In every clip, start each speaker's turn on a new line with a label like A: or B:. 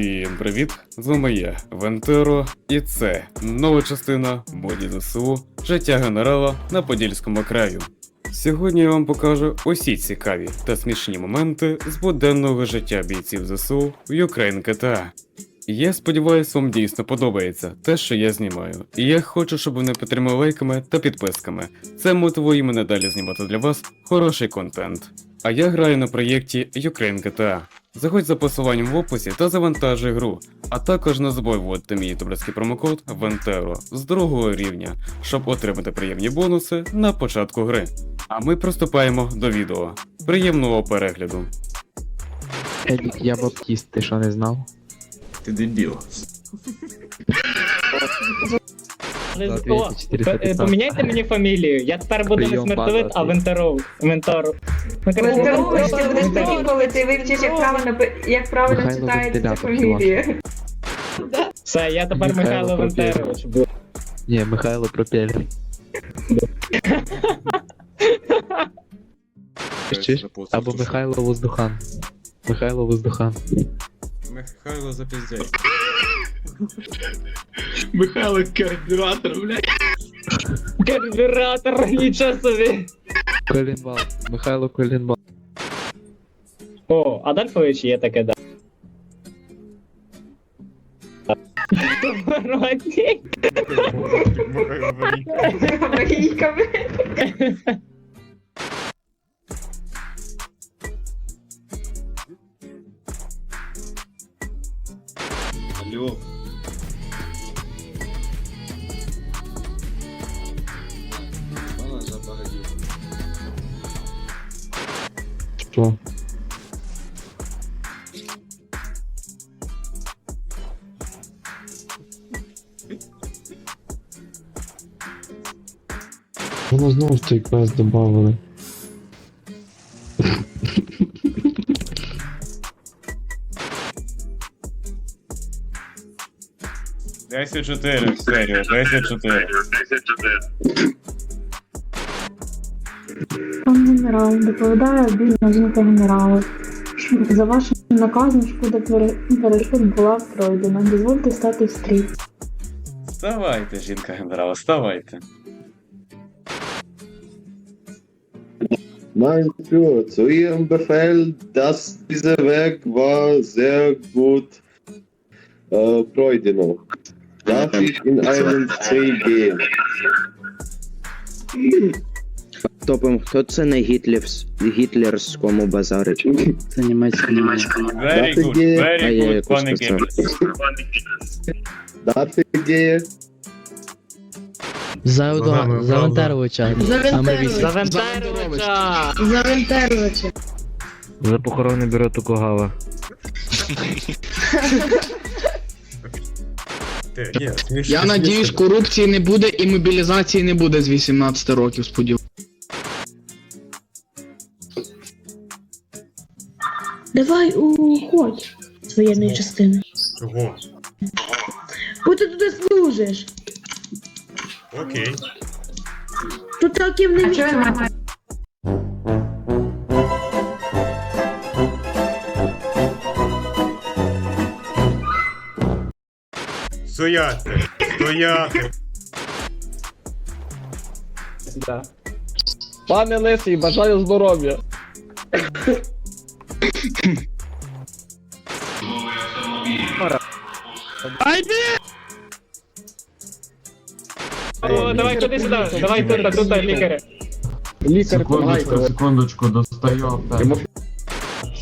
A: Всім привіт! З вами я, Вентеро, і це нова частина моді ЗСУ Життя генерала на Подільському краю. Сьогодні я вам покажу усі цікаві та смішні моменти з буденного життя бійців ЗСУ в Ukraine GTA. Я сподіваюся, вам дійсно подобається те, що я знімаю, і я хочу, щоб ви не підтримали лайками та підписками. Це мотивує мене далі знімати для вас хороший контент. А я граю на проєкті Ukraine GTA. Заходь за посиланням в описі та завантажуй гру, а також не забудь вводити мій ютуберський промокод Вентеро з другого рівня, щоб отримати приємні бонуси на початку гри. А ми приступаємо до відео. Приємного перегляду.
B: Едік, я баптіст, ти що не знав?
C: Ти дебіл.
B: За 200-415.
D: е, поміняйте мені фамілію. Я тепер буду не
B: Прийом
D: смертовит,
B: база,
D: а
B: ти.
D: Вентеров. Вентору. Ну, коротше,
E: Вентилович, ти будеш коли ти вивчиш, як правильно, пи- як правильно
B: Михайло
E: читається ця
B: Вентилятор,
E: фамілія.
D: Все, я тепер
B: Михайло
D: Михайло буду.
B: Ні, Михайло Пропєль. Чуєш? Або Михайло Воздухан. Михайло Воздухан.
C: Михайло запіздяй.
F: Михайло карбюратор, блядь.
D: Карбюратор, нічого собі.
B: Колінбал. Михайло Колінбал.
D: О, Адольфович є таке, да.
E: Марійка,
C: Алло.
B: Що?
G: Воно знову ж цей квест додавали.
A: Десять чотири, серію, десять чотири.
H: Пан генерал, доповідає обільна жінка генерала. За вашим наказом шкода перешкод була пройдена. Дозвольте стати в стрій.
A: Вставайте, жінка генерала, вставайте.
I: Mein Führer, zu Ihrem Befehl, dass dieser Weg war sehr gut äh. Darf ich in einen See gehen?
J: Топом, хто це на гітлівс... гітлерському базарі? Це німецька німецька.
A: Very
I: good, very
J: А я
A: good,
J: якось
A: пане. Геббельс.
I: Ich gehen?
B: За Удуа- за Вентеровича.
D: За Вентеровича.
H: За Вентеровича.
B: За похоронне бюро Токугава.
F: Я надіюсь, корупції не буде і мобілізації не буде з 18 років, сподіваюся.
H: Давай уходь з воєнної частини.
C: Чого?
H: Бо ти туди служиш.
C: Окей.
H: Тут таким не місце.
C: Стояти! Стояти!
D: Да.
F: Пане Лисий, бажаю здоров'я.
D: Давай туди сюди. Давай тут, тут, лікаря.
F: Лікар, помагайте.
G: секундочку, достаю аптеку.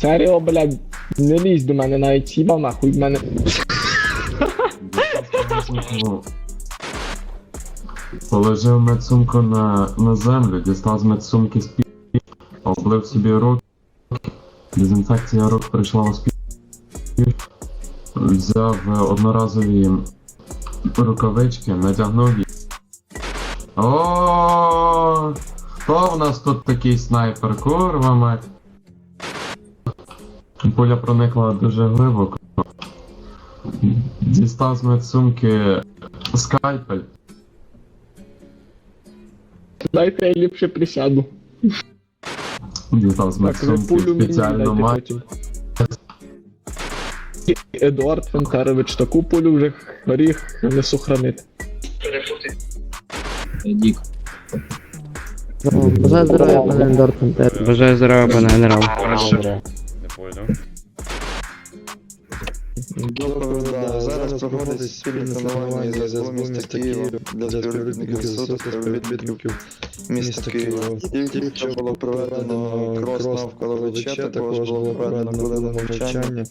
F: Серіо, блядь, не лізь до мене навіть сіба нахуй в мене.
G: Положив медсумку на, на землю, дістав з медсумки спів, облив собі руки. Дезінфекція рук прийшла у спів. Взяв е, одноразові рукавички, надягнув їх. О, хто в нас тут такий снайпер? Курва мать. Пуля проникла дуже глибоко. Дістав з медсумки скальпель.
F: Дайте я ліпше присяду.
G: Дістав з медсумки спеціальну мать.
B: Едуард Фенкарович таку пулю вже гріх не сохранити.
K: Бажаю здоров'я, пане Ендортон.
B: Бажаю здоров'я, пане генерал.
A: Не.
L: Доброго дня. Зараз проходить спільне тренування зі зв'язку міста Києва для співробітників СОТ та співробітників міста Києва. Тільки що було проведено крос навколо Веча, також було проведено хвилину мовчання.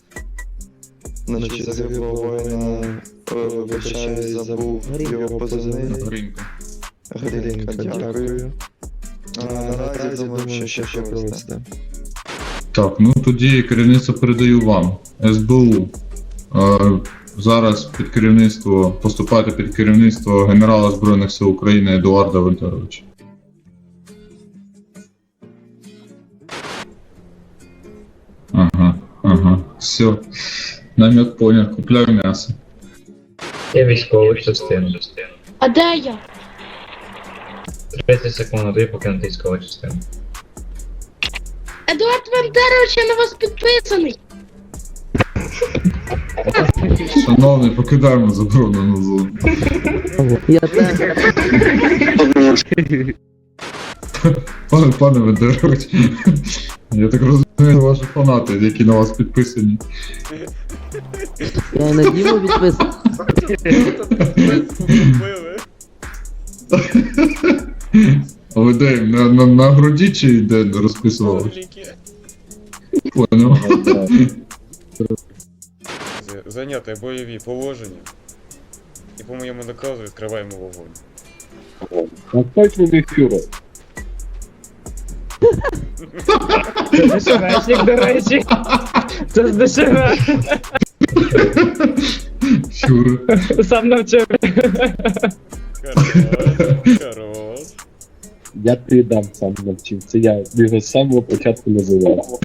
L: Значить, загиблого воїна, е, вибачаю, забув його позивний. Гринка, дякую. А наразі думаю, що ще провести.
M: Так, ну тоді керівництво передаю вам. СБУ. Е, зараз під керівництво, поступати під керівництво генерала Збройних сил України Едуарда Вольтеровича. Ага, ага. Все. Намет понял, купляю м'ясо.
D: Я військову частину.
H: А де я?
D: 30 секунд, тобі покинути військову частину.
H: Едуард Вендерович, я на вас підписаний.
M: Шановний, покидаємо заборонену зону.
K: Я теж.
M: Пане, пане Вендерович, я так розумію, ваші фанати, які на вас підписані.
K: Я на Діму підписаний.
M: Де на, на, на груді чи де розписували? Понял.
A: Зайняти бойові положення. І по моєму наказу відкриваємо вогонь.
D: Це дешевечник, до речі. Це дешеве.
M: Фюрер.
D: Сам навчив.
B: Я тобі дам сам навчив. Це я його з самого початку називав.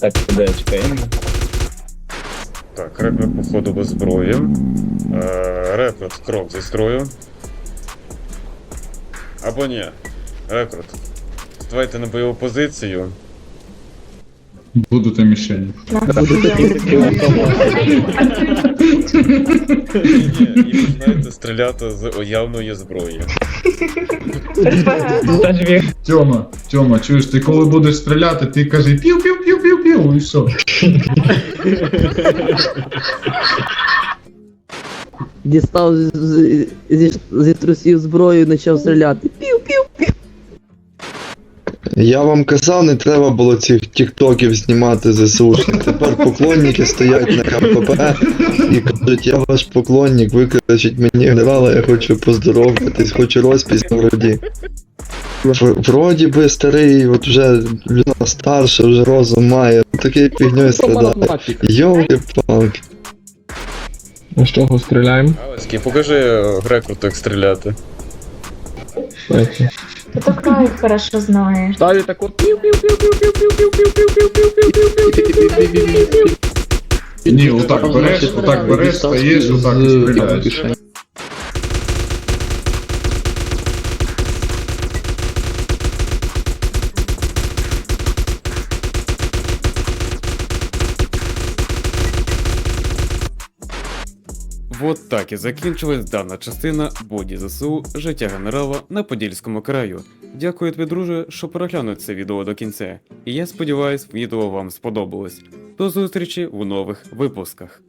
B: Так, куди чекаємо?
A: Так, рекрут походу без зброї. Е, рекрут крок зі строю. Або ні. Рекрут. Ставайте на бойову позицію.
M: Будете мішені.
A: Ні, і починаєте стріляти з явної зброї.
M: Тьома, Тьома, чуєш, ти коли будеш стріляти, ти кажи пів пів пів пів пів і все.
K: Дістав зі трусів зброю і почав стріляти. Пів-пів.
L: Я вам казав, не треба було цих тіктоків знімати ЗСУ. Тепер поклонники стоять на КПП і кажуть, я ваш поклонник, викличіть мені генерала, я хочу поздоровкатись, хочу розпись на вроді. Вроді би старий, от вже людина старша, вже розум має, такий фігньою страдає. Йолки палки
B: Ну з чого стріляємо?
A: Покажи е, рекруту, як стріляти.
B: Давайте.
E: Это так хорошо знаешь.
B: Ставлю так вот.
M: Ні, отак береш, отак береш, стаєш, отак і стріляєш.
A: Вот так і закінчилась дана частина боді ЗСУ життя генерала на Подільському краю. Дякую тобі, друже, що переглянув це відео до кінця. І я сподіваюсь, відео вам сподобалось. До зустрічі в нових випусках.